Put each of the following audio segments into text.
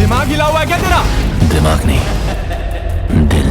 दिमाग हिला हुआ है क्या तेरा दिमाग नहीं दिल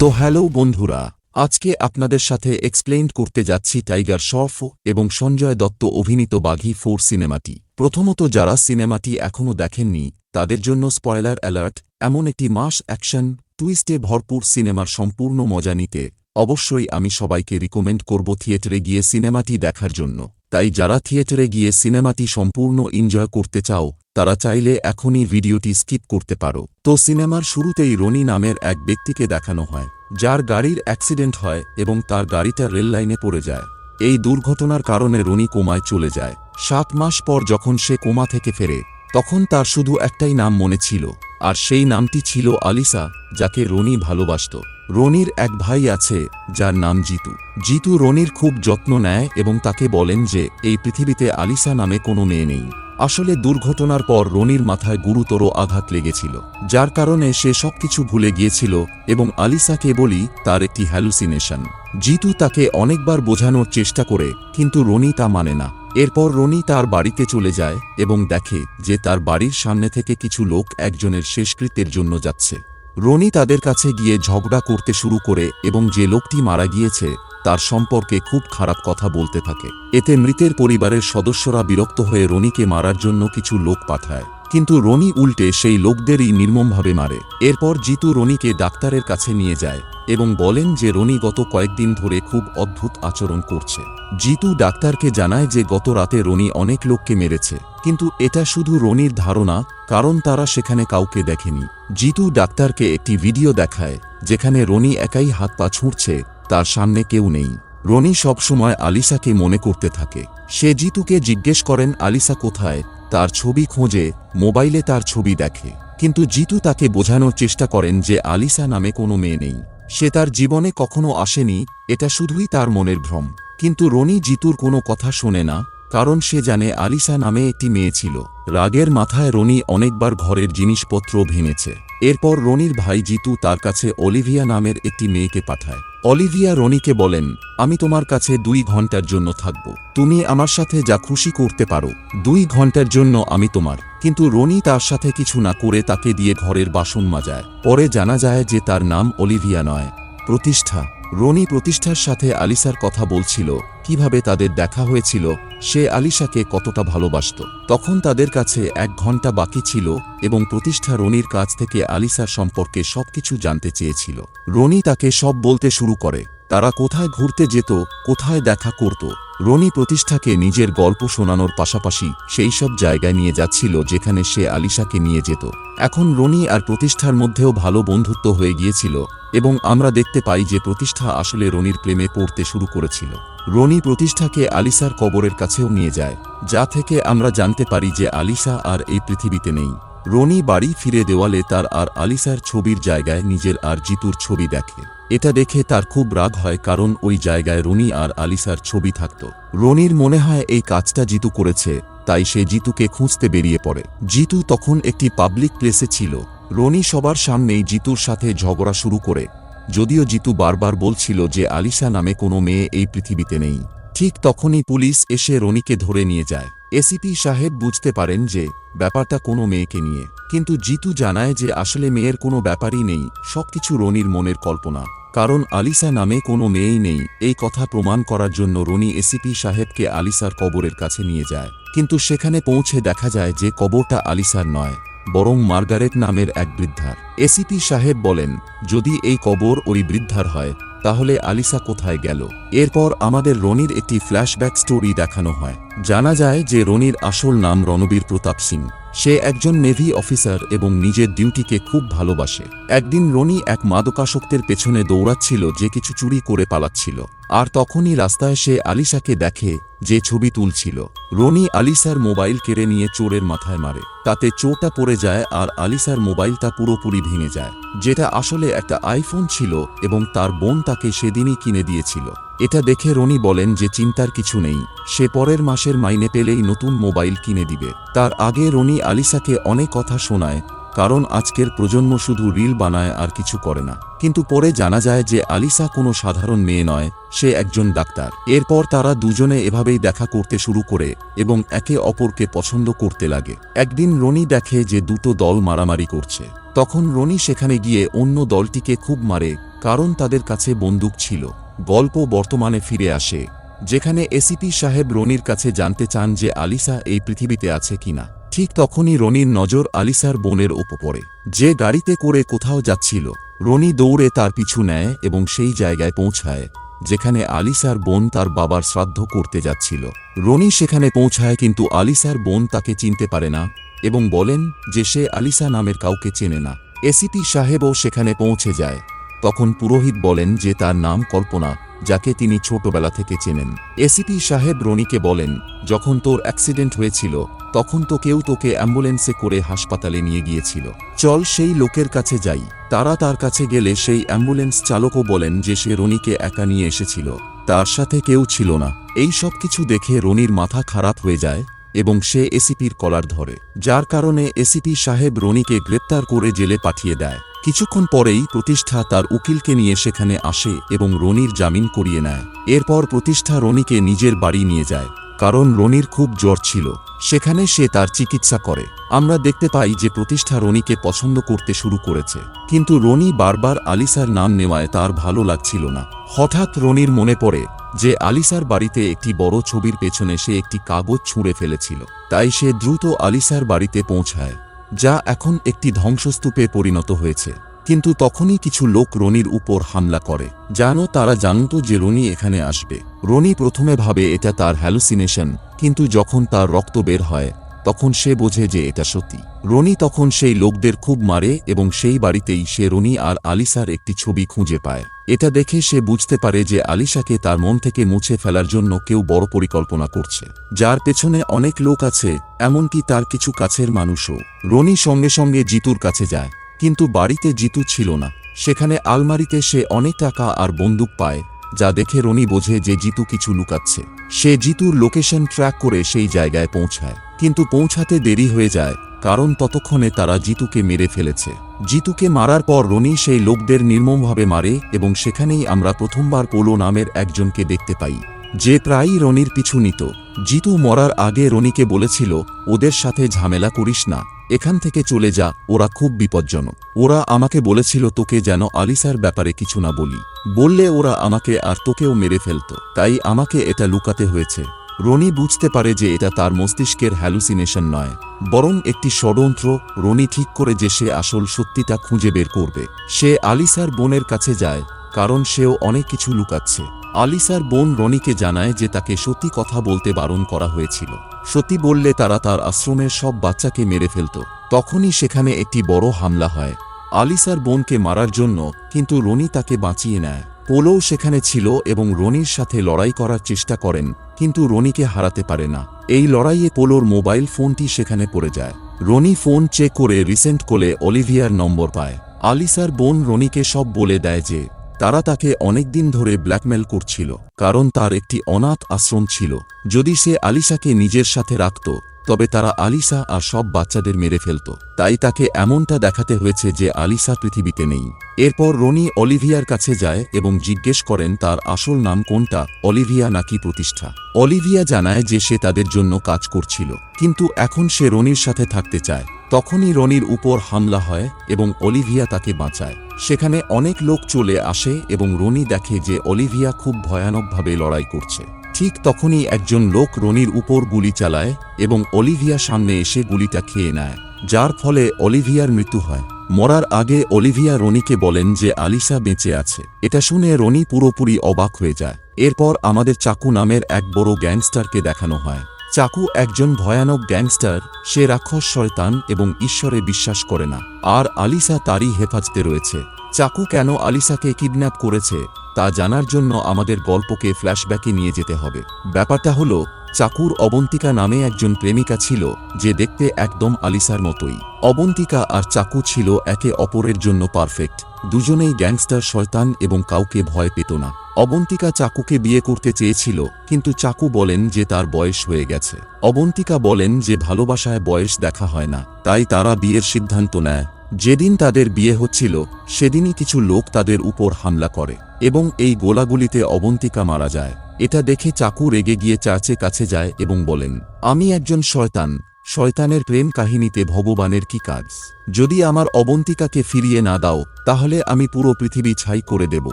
তো হ্যালো বন্ধুরা আজকে আপনাদের সাথে এক্সপ্লেইন করতে যাচ্ছি টাইগার শরফ এবং সঞ্জয় দত্ত অভিনীত বাঘি ফোর সিনেমাটি প্রথমত যারা সিনেমাটি এখনও দেখেননি তাদের জন্য স্পয়লার অ্যালার্ট এমন একটি মাস অ্যাকশন টুইস্টে ভরপুর সিনেমার সম্পূর্ণ মজা নিতে অবশ্যই আমি সবাইকে রিকমেন্ড করব থিয়েটারে গিয়ে সিনেমাটি দেখার জন্য তাই যারা থিয়েটারে গিয়ে সিনেমাটি সম্পূর্ণ এনজয় করতে চাও, তারা চাইলে এখনই ভিডিওটি স্কিপ করতে পারো। তো সিনেমার শুরুতেই রনি নামের এক ব্যক্তিকে দেখানো হয়, যার গাড়ির অ্যাক্সিডেন্ট হয় এবং তার গাড়িটা রেললাইনে পড়ে যায়। এই দুর্ঘটনার কারণে রনি কোমায় চলে যায়। সাত মাস পর যখন সে কোমা থেকে ফেরে তখন তার শুধু একটাই নাম মনে ছিল, আর সেই নামটি ছিল আলিসা, যাকে রনি ভালোবাসত। রনির এক ভাই আছে, যার নাম জিতু। জিতু রনির খুব যত্ন নেয় এবং তাকে বলেন যে, এই পৃথিবীতে আলিসা নামে কোনো মেয়ে নেই। আসলে দুর্ঘটনার পর রনির মাথায় গুরুতর আঘাত লেগেছিল, যার কারণে সে সবকিছু ভুলে গিয়েছিল এবং আলিসাকে বলি তার একটি হ্যালুসিনেশন। জিতু তাকে অনেকবার বোঝানোর চেষ্টা করে, কিন্তু রনি তা মানে না। এরপর রনি তার বাড়িতে চলে যায় এবং দেখে যে তার বাড়ির সামনে থেকে কিছু লোক একজনের শেষকৃত্যের জন্য যাচ্ছে। রনি তাদের কাছে গিয়ে ঝগড়া করতে শুরু করে এবং যে লোকটি মারা গিয়েছে, তার সম্পর্কে খুব খারাপ কথা বলতে থাকে। এতে মৃতের পরিবারের সদস্যরা বিরক্ত হয়ে রনিকে মারার জন্য কিছু লোক পাঠায়। কিন্তু রনি উল্টে সেই লোকদেরই নির্মমভাবে মারে। এরপর জিতু রনিকে ডাক্তারের কাছে নিয়ে যায় এবং বলেন যে রনি গত কয়েকদিন ধরে খুব অদ্ভুত আচরণ করছে। জিতু ডাক্তারকে জানায় যে গত রাতে রনি অনেক লোককে মেরেছে, কিন্তু এটা শুধু রনির ধারণা, কারণ তারা সেখানে কাউকে দেখেনি। জিতু ডাক্তারকে একটি ভিডিও দেখায়, যেখানে রনি একাই হাত পা ছুঁড়ছে, তার সামনে কেউ নেই। রনি সবসময় আলিসাকে মনে করতে থাকে। সে জিতুকে জিজ্ঞেস করেন আলিসা কোথায়? তার ছবি খোঁজে, মোবাইলে তার ছবি দেখে। কিন্তু জিতু তাকে বোঝানোর চেষ্টা করেন যে আলিসা নামে কোনো মেয়ে নেই। সে তার জীবনে কখনো আসেনি, এটা শুধুই তার মনের ভ্রম। কিন্তু রনি জিতুর কোনো কথা শোনে না কারণ সে জানে আলিসা নামে একটি মেয়ে ছিল। রাগের মাথায় রনি অনেকবার ঘরের জিনিসপত্র ভেঙেছে। এরপর রনির ভাই জিতু তার কাছে অলিভিয়া নামের একটি মেয়েকে পাঠায়। অলিভিয়া রনিকে বলেন, আমি তোমার কাছে দুই ঘণ্টার জন্য থাকব। তুমি আমার সাথে যা খুশি করতে পারো। দুই ঘণ্টার জন্য আমি তোমার। কিন্তু রনি তার সাথে কিছু না করে তাকে দিয়ে ঘরের বাসন মাজায়। পরে জানা যায় যে তার নাম অলিভিয়া নয়। প্রতিষ্ঠা। রনি প্রতিষ্ঠার সাথে আলিসার কথা বলছিল কীভাবে তাদের দেখা হয়েছিল, সে আলিশাকে কতটা ভালোবাসত। তখন তাদের কাছে এক ঘণ্টা বাকি ছিল এবং প্রতিষ্ঠা রনির কাছ থেকে আলিসার সম্পর্কে সবকিছু জানতে চেয়েছিল। রনি তাকে সব বলতে শুরু করে, তারা কোথায় ঘুরতে যেত, কোথায় দেখা করত রনি প্রতিষ্ঠাকে নিজের গল্প শোনানোর পাশাপাশি সেই সব জায়গায় নিয়ে যাচ্ছিল যেখানে সে আলিশাকে নিয়ে যেত। এখন রনি আর প্রতিষ্ঠার মধ্যেও ভালো বন্ধুত্ব হয়ে গিয়েছিল এবং আমরা দেখতে পাই যে প্রতিষ্ঠা আসলে রনির প্রেমে পড়তে শুরু করেছিল। রনি প্রতিষ্ঠাকে আলিসার কবরের কাছেও নিয়ে যায়, যা থেকে আমরা জানতে পারি যে আলিসা আর এই পৃথিবীতে নেই। রনি বাড়ি ফিরে দেওয়ালে তার আর আলিসার ছবির জায়গায় নিজের আর জিতুর ছবি দেখে। এটা দেখে তার খুব রাগ হয় কারণ ওই জায়গায় রনি আর আলিসার ছবি থাকত। রনির মনে হয় এই কাজটা জিতু করেছে, তাই সে জিতুকে খুঁজতে বেরিয়ে পড়ে। জিতু তখন একটি পাবলিক প্লেসে ছিল। রনি সবার সামনেই জিতুর সাথে ঝগড়া শুরু করে। যদিও জিতু বারবার বলছিল যে আলিসা নামে কোনো মেয়ে এই পৃথিবীতে নেই। ঠিক তখনই পুলিশ এসে রনিকে ধরে নিয়ে যায়। এসিপি সাহেব বুঝতে পারেন যে ব্যাপারটা কোনো মেয়েকে নিয়ে। কিন্তু জিতু জানায় যে আসলে মেয়ের কোনো ব্যাপারই নেই, সবকিছু রনির মনের কল্পনা। কারণ আলিসা নামে কোনো মেয়েই নেই। এই কথা প্রমাণ করার জন্য রনি এসিপি সাহেবকে আলিসার কবরের কাছে নিয়ে যায়। কিন্তু সেখানে পৌঁছে দেখা যায় যে কবরটা আলিসার নয়, বরং মার্গারেট নামের এক বৃদ্ধার। এসিপি সাহেব বলেন, যদি এই কবর ওই বৃদ্ধার হয়, তাহলে আলিসা কোথায় গেল? এরপর আমাদের রনির একটি ফ্ল্যাশব্যাক স্টোরি দেখানো হয়। জানা যায় যে রনির আসল নাম রণবীর প্রতাপ সিং। সে একজন নেভি অফিসার এবং নিজের ডিউটিকে খুব ভালোবাসে। একদিন রনি এক মাদকাসক্তের পেছনে দৌড়াচ্ছিল যে কিছু চুরি করে পালাচ্ছিল। আর তখনই রাস্তায় সে আলিসাকে দেখে যে ছবি তুলছিল। রনি আলিসার মোবাইল কেড়ে নিয়ে চোরের মাথায় মারে। তাতে চোরটা পড়ে যায় আর আলিসার মোবাইলটা পুরোপুরি ভেঙে যায়। যেটা আসলে একটা আইফোন ছিল এবং তার বোন তাকে সেদিনই কিনে দিয়েছিল। এটা দেখে রনি বলেন যে চিন্তার কিছু নেই। সে পরের মাসের মাইনে পেলেই নতুন মোবাইল কিনে দিবে। তার আগে রনি আলিসাকে অনেক কথা শোনায় কারণ আজকের প্রজন্ম শুধু রিল বানায় আর কিছু করে না। কিন্তু পরে জানা যায় যে আলিসা কোনো সাধারণ মেয়ে নয়, সে একজন ডাক্তার। এরপর তারা দুজনে এভাবেই দেখা করতে শুরু করে এবং একে অপরকে পছন্দ করতে লাগে। একদিন রনি দেখে যে দুটো দল মারামারি করছে। তখন রনি সেখানে গিয়ে অন্য দলটিকে খুব মারে, কারণ তাদের কাছে বন্দুক ছিল। গল্প বর্তমানে ফিরে আসে, যেখানে এসিপি সাহেব রনির কাছে জানতে চান যে আলিসা এই পৃথিবীতে আছে কিনা। ঠিক তখনই রনির নজর আলিসার বোনের ওপর পড়ে। যে গাড়িতে করে কোথাও যাচ্ছিল, রনি দৌড়ে তার পিছু নেয় এবং সেই জায়গায় পৌঁছায়, যেখানে আলিসার বোন তার বাবার শ্রাদ্ধ করতে যাচ্ছিল। রনি সেখানে পৌঁছায় কিন্তু আলিসার বোন তাকে চিনতে পারে না এবং বলেন যে সে আলিসা নামের কাউকে চেনে না। এসিপি সাহেবও সেখানে পৌঁছে যায়। তখন পুরোহিত বলেন যে তার নাম কল্পনা, যাকে তিনি ছোটবেলা থেকে চেনেন। এসিপি সাহেব রনিকে বলেন, যখন তোর অ্যাক্সিডেন্ট হয়েছিল, তখন তো কেউ তোকে অ্যাম্বুলেন্সে করে হাসপাতালে নিয়ে গিয়েছিল। চল সেই লোকের কাছে যাই, তারা তার কাছে গেলে সেই অ্যাম্বুলেন্স চালকও বলেন যে সে রনিকে একা নিয়ে এসেছিল, তার সাথে কেউ ছিল না। এই সব কিছু দেখে রনির মাথা খারাপ হয়ে যায় এবং সে এসিপির কলার ধরে, যার কারণে এসিপি সাহেব রনিকে গ্রেপ্তার করে জেলে পাঠিয়ে দেয়। কিছুক্ষণ পরেই প্রতিষ্ঠা তার উকিলকে নিয়ে সেখানে আসে এবং রনির জামিন করিয়ে নেয়। এরপর প্রতিষ্ঠা রনিকে নিজের বাড়ি নিয়ে যায়, কারণ রনির খুব জ্বর ছিল। সেখানে সে তার চিকিৎসা করে। আমরা দেখতে পাই যে প্রতিষ্ঠা রনিকে পছন্দ করতে শুরু করেছে। কিন্তু রনি বারবার আলিসার নাম নেওয়ায় তার ভালো লাগছিল না। হঠাৎ রনির মনে পড়ে যে আলিসার বাড়িতে একটি বড় ছবির পেছনে সে একটি কাগজ ছুঁড়ে ফেলেছিল। তাই সে দ্রুত আলিসার বাড়িতে পৌঁছায়। যা এখন একটি ধ্বংসস্তূপে পরিণত হয়েছে। কিন্তু তখনই কিছু লোক রনির উপর হামলা করে যেন তারা জানত যে রনি এখানে আসবে। রনি প্রথমে ভাবে এটা তার হ্যালুসিনেশন কিন্তু যখন তার রক্ত বের হয় তখন সে বোঝে যে এটা সত্যি। রনি তখন সেই লোকদের খুব মারে এবং সেই বাড়িতেই সে রনি আর আলিসার একটি ছবি খুঁজে পায়। এটা দেখে সে বুঝতে পারে যে আলিসাকে তার মন থেকে মুছে ফেলার জন্য কেউ বড় পরিকল্পনা করছে। যার পেছনে অনেক লোক আছে, এমনকি তার কিছু কাছের মানুষও। রনি সঙ্গে সঙ্গে জিতুর কাছে যায়, কিন্তু বাড়িতে জিতু ছিল না। সেখানে আলমারিতে সে অনেক টাকা আর বন্দুক পায়, যা দেখে রনি বোঝে যে জিতু কিছু লুকাচ্ছে। সে জিতুর লোকেশন ট্র্যাক করে সেই জায়গায় পৌঁছায়। কিন্তু পৌঁছাতে দেরি হয়ে যায়, কারণ ততক্ষণে তারা জিতুকে মেরে ফেলেছে। জিতুকে মারার পর রনি সেই লোকদের নির্মমভাবে মারে এবং সেখানেই আমরা প্রথমবার পোলো নামের একজনকে দেখতে পাই, যে প্রায়ই রনির পিছু নিত। জিতু মরার আগে রনিকে বলেছিল, ওদের সাথে ঝামেলা করিস না, এখান থেকে চলে যা, ওরা খুব বিপজ্জনক। ওরা আমাকে বলেছিল তোকে যেন আলিসার ব্যাপারে কিছু না বলি। বললে ওরা আমাকে আর তোকেও মেরে ফেলত, তাই আমাকে এটা লুকাতে হয়েছে। রনি বুঝতে পারে যে এটা তার মস্তিষ্কের হ্যালুসিনেশন নয়, বরং একটি ষড়যন্ত্র, রনি ঠিক করে যে সে আসল সত্যিটা খুঁজে বের করবে। সে আলিসার বোনের কাছে যায়, কারণ সেও অনেক কিছু লুকাচ্ছে। আলিসার বোন রনিকে জানায় যে তাকে সত্যি কথা বলতে বারণ করা হয়েছিল। সত্যি বললে তারা তার আশ্রমের সব বাচ্চাকে মেরে ফেলত। তখনই সেখানে একটি বড় হামলা হয়। আলিসার বোনকে মারার জন্য কিন্তু রনি তাকে বাঁচিয়ে নেয়। পোলো সেখানে ছিল এবং রনির সাথে লড়াই করার চেষ্টা করেন, কিন্তু রনিকে হারাতে পারে না। এই লড়াইয়ে পোলোর মোবাইল ফোনটি সেখানে পড়ে যায়। রনি ফোন চেক করে রিসেন্ট কোলে অলিভিয়ার নম্বর পায়। আলিসার বোন রনিকে সব বলে দেয় যে, তারা তাকে অনেকদিন ধরে ব্ল্যাকমেল করছিল, কারণ তার একটি অনাথ আশ্রম ছিল। যদি সে আলিসাকে নিজের সাথে রাখত তবে তারা আলিসা আর সব বাচ্চাদের মেরে ফেলত। তাই তাকে এমনটা দেখাতে হয়েছে যে আলিসা পৃথিবীতে নেই। এরপর রনি অলিভিয়ার কাছে যায় এবং জিজ্ঞেস করেন তার আসল নাম কোনটা, অলিভিয়া নাকি প্রতিষ্ঠা। অলিভিয়া জানায় যে সে তাদের জন্য কাজ করছিল, কিন্তু এখন সে রনির সাথে থাকতে চায়। তখনই রনির উপর হামলা হয় এবং অলিভিয়া তাকে বাঁচায়। সেখানে অনেক লোক চলে আসে এবং রনি দেখে যে অলিভিয়া খুব ভয়ানকভাবে লড়াই করছে। ঠিক তখনই একজন লোক রনির উপর গুলি চালায় এবং অলিভিয়া সামনে এসে গুলিটা খেয়ে নেয়, যার ফলে অলিভিয়ার মৃত্যু হয়। মরার আগে অলিভিয়া রনিকে বলেন যে আলিসা বেঁচে আছে। এটা শুনে রনি পুরোপুরি অবাক হয়ে যায়। এরপর আমাদের চাকু নামের এক বড় গ্যাংস্টারকে দেখানো হয়। চাকু একজন ভয়ানক গ্যাংস্টার, সে রাক্ষস শয়তান এবং ঈশ্বরে বিশ্বাস করে না, আর আলিসা তারই হেফাজতে রয়েছে। চাকু কেন আলিসাকে কিডন্যাপ করেছে, তা জানার জন্য আমাদের গল্পকে ফ্ল্যাশব্যাকে নিয়ে যেতে হবে। ব্যাপারটা হলো, চাকুর অবন্তিকা নামে একজন প্রেমিকা ছিল, যে দেখতে একদম আলিসার মতোই। অবন্তিকা আর চাকু ছিল একে অপরের জন্য পারফেক্ট। দুজনেই গ্যাংস্টার শয়তান এবং কাউকে ভয় পেত না। অবন্তিকা চাকুকে বিয়ে করতে চেয়েছিল, কিন্তু চাকু বলেন যে তার বয়স হয়ে গেছে। অবন্তিকা বলেন যে ভালোবাসায় বয়স দেখা হয় না, তাই তারা বিয়ের সিদ্ধান্ত নেয়। যেদিন তাদের বিয়ে হচ্ছিল, সেদিনই কিছু লোক তাদের উপর হামলা করে এবং এই গোলাগুলিতে অবন্তিকা মারা যায়। এটা দেখে চাকু রেগে গিয়ে চার্চে কাছে যায় এবং বলেন, আমি একজন শয়তান। শয়তানের প্রেম কাহিনীতে ভগবানের কি কাজ? যদি আমার অবন্তিকাকে ফিরিয়ে না দাও, তাহলে আমি পুরো পৃথিবী ছাই করে দেব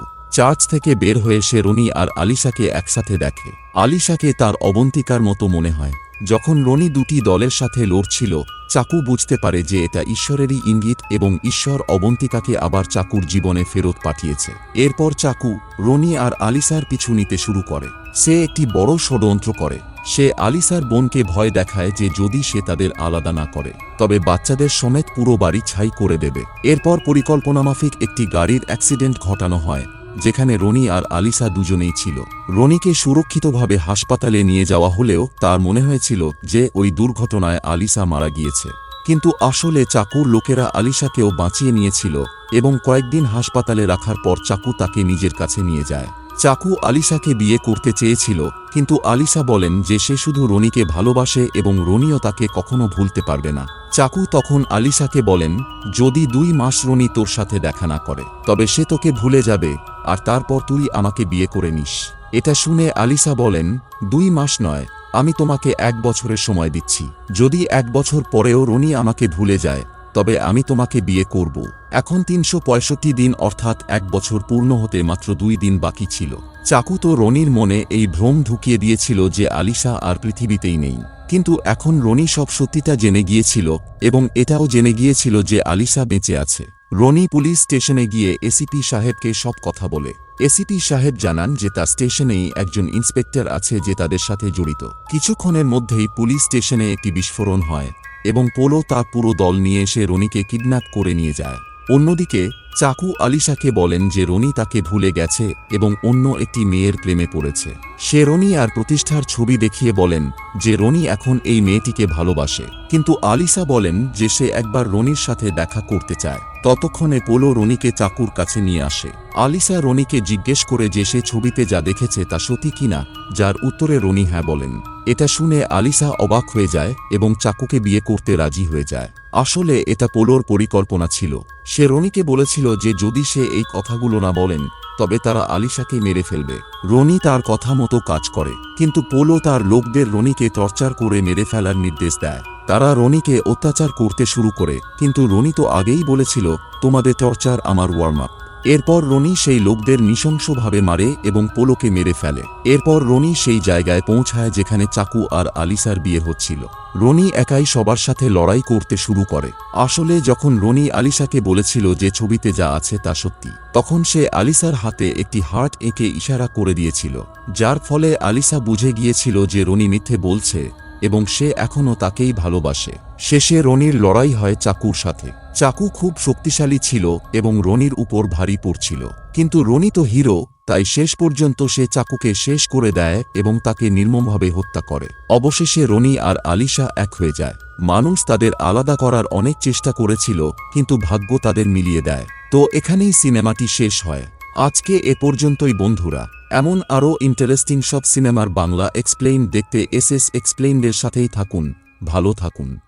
চার্চ থেকে বের হয়ে সে রনি আর আলিশাকে একসাথে দেখে। আলিশাকে তার অবন্তিকার মতো মনে হয়। যখন রনি দুটি দলের সাথে লড়ছিল, চাকু বুঝতে পারে যে এটা ঈশ্বরেরই ইঙ্গিত এবং ঈশ্বর অবন্তিকাকে আবার চাকুর জীবনে ফেরত পাঠিয়েছে। এরপর চাকু রনি আর আলিসার পিছু নিতে শুরু করে। সে একটি বড় ষড়যন্ত্র করে। সে আলিসার বোনকে ভয় দেখায় যে যদি সে তাদের আলাদা না করে, তবে বাচ্চাদের সমেত পুরো বাড়ি ছাই করে দেবে। এরপর পরিকল্পনামাফিক একটি গাড়ির অ্যাক্সিডেন্ট ঘটানো হয়। যেখানে রনি আর আলিসা দুজনেই ছিল। রনিকে সুরক্ষিতভাবে হাসপাতালে নিয়ে যাওয়া হলেও তার মনে হয়েছিল যে ওই দুর্ঘটনায় আলিসা মারা গিয়েছে। কিন্তু আসলে চাকুর লোকেরা আলিসাকেও বাঁচিয়ে নিয়েছিল এবং কয়েকদিন হাসপাতালে রাখার পর চাকু তাকে নিজের কাছে নিয়ে যায়। চাকু আলিশাকে বিয়ে করতে চেয়েছিল, কিন্তু আলিশা বলেন যে সে শুধু রনিকে ভালোবাসে এবং রনিও তাকে কখনো ভুলতে পারবে না। চাকু তখন আলিশাকে বলেন, যদি দুই মাস রনি তোর সাথে দেখা না করে, তবে সে তোকে ভুলে যাবে, আর তারপর তুই আমাকে বিয়ে করে নিস। এটা শুনে আলিশা বলেন, দুই মাস নয়, আমি তোমাকে এক বছরের সময় দিচ্ছি। যদি এক বছর পরেও রনি আমাকে ভুলে যায় তবে আমি তোমাকে বিয়ে করব। এখন তিনশো পঁয়ষট্টি দিন অর্থাৎ এক বছর পূর্ণ হতে মাত্র দুই দিন বাকি ছিল। চাকু তো রনির মনে এই ভ্রম ঢুকিয়ে দিয়েছিল যে আলিশা আর পৃথিবীতেই নেই। কিন্তু এখন রনি সব সত্যিটা জেনে গিয়েছিল এবং এটাও জেনে গিয়েছিল যে আলিশা বেঁচে আছে। রনি পুলিশ স্টেশনে গিয়ে এসিপি সাহেবকে সব কথা বলে। এসিপি সাহেব জানান যে তার স্টেশনেই একজন ইন্সপেক্টর আছে যে তাদের সাথে জড়িত। কিছুক্ষণের মধ্যেই পুলিশ স্টেশনে একটি বিস্ফোরণ হয়। এবং পোলো তার পুরো দল নিয়ে এসে রনিকে কিডন্যাপ করে নিয়ে যায়। অন্যদিকে, চাকু আলিশাকে বলেন যে রনি তাকে ভুলে গেছে এবং অন্য একটি মেয়ের প্রেমে পড়েছে। সে রনি আর প্রতিষ্ঠার ছবি দেখিয়ে বলেন যে রনি এখন এই মেয়েটিকে ভালোবাসে। কিন্তু আলিসা বলেন যে সে একবার রনির সাথে দেখা করতে চায়। ততক্ষণে পোলো রনিকে চাকুর কাছে নিয়ে আসে। আলিসা রনিকে জিজ্ঞেস করে যে সে ছবিতে যা দেখেছে তা সতী কিনা যার উত্তরে রনি হ্যাঁ বলেন। এটা শুনে আলিসা অবাক হয়ে যায় এবং চাকুকে বিয়ে করতে রাজি হয়ে যায়। আসলে এটা পোলোর পরিকল্পনা ছিল। সে রনিকে বলেছিল যে যদি সে এই কথাগুলো না বলেন তবে তারা আলিশাকে মেরে ফেলবে। রনি তার কথা মতো কাজ করে, কিন্তু পোলো তার লোকদের রনিকে টর্চার করে মেরে ফেলার নির্দেশ দেয়। তারা রনিকে অত্যাচার করতে শুরু করে, কিন্তু রনি তো আগেই বলেছিল, তোমাদের টর্চার আমার ওয়ার্ম আপ এরপর রনি সেই লোকদের নৃশংসভাবে মারে এবং পোলোকে মেরে ফেলে। এরপর রনি সেই জায়গায় পৌঁছায় যেখানে চাকু আর আলিসার বিয়ে হচ্ছিল। রনি একাই সবার সাথে লড়াই করতে শুরু করে। আসলে যখন রনি আলিসাকে বলেছিল যে ছবিতে যা আছে তা সত্যি, তখন সে আলিসার হাতে একটি হার্ট এঁকে ইশারা করে দিয়েছিল, যার ফলে আলিসা বুঝে গিয়েছিল যে রনি মিথ্যে বলছে এবং সে এখনও তাকেই ভালোবাসে। শেষে রনির লড়াই হয় চাকুর সাথে। চাকু খুব শক্তিশালী ছিল এবং রনির উপর ভারী পড়ছিল। কিন্তু রনি তো হিরো, তাই শেষ পর্যন্ত সে চাকুকে শেষ করে দেয় এবং তাকে নির্মমভাবে হত্যা করে। অবশেষে রনি আর আলিশা এক হয়ে যায়। মানুষ তাদের আলাদা করার অনেক চেষ্টা করেছিল, কিন্তু ভাগ্য তাদের মিলিয়ে দেয়। তো এখানেই সিনেমাটি শেষ হয়। আজকে এ পর্যন্তই বন্ধুরা। এমন আরও ইন্টারেস্টিং সব সিনেমার বাংলা এক্সপ্লেইন দেখতে এস এস এক্সপ্লেইনদের সাথেই থাকুন। ভালো থাকুন।